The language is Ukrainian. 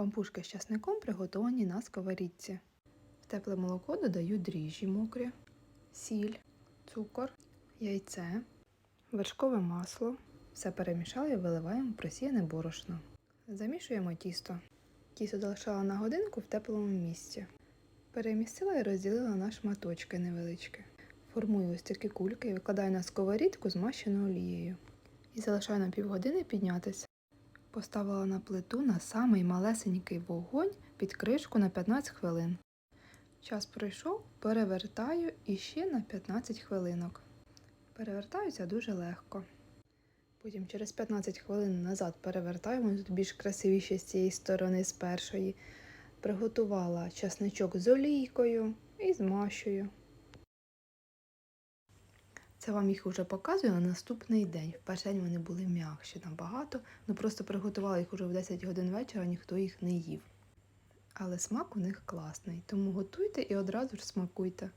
Пампушки з часником приготовані на сковорідці. В тепле молоко додаю дріжджі мокрі, сіль, цукор, яйце, вершкове масло. Все перемішали і виливаємо просіяне борошно. Замішуємо тісто. Тісто залишала на годинку в теплому місці. Перемістила і розділила на шматочки невеличкі. Формую ось такі кульки і викладаю на сковорідку змащену олією. І залишаю на півгодини піднятися. Поставила на плиту на самий малесенький вогонь під кришку на 15 хвилин. Час пройшов, перевертаю і ще на 15 хвилинок. Перевертаюся дуже легко. Потім через 15 хвилин назад перевертаю, воно тут більш красивіше з цієї сторони, з першої. Приготувала часничок з олійкою і змащую. Це вам їх вже показую на наступний день. В перший день вони були м'якші набагато, ну просто приготувала їх уже в 10 годин вечора, ніхто їх не їв. Але смак у них класний, тому готуйте і одразу ж смакуйте.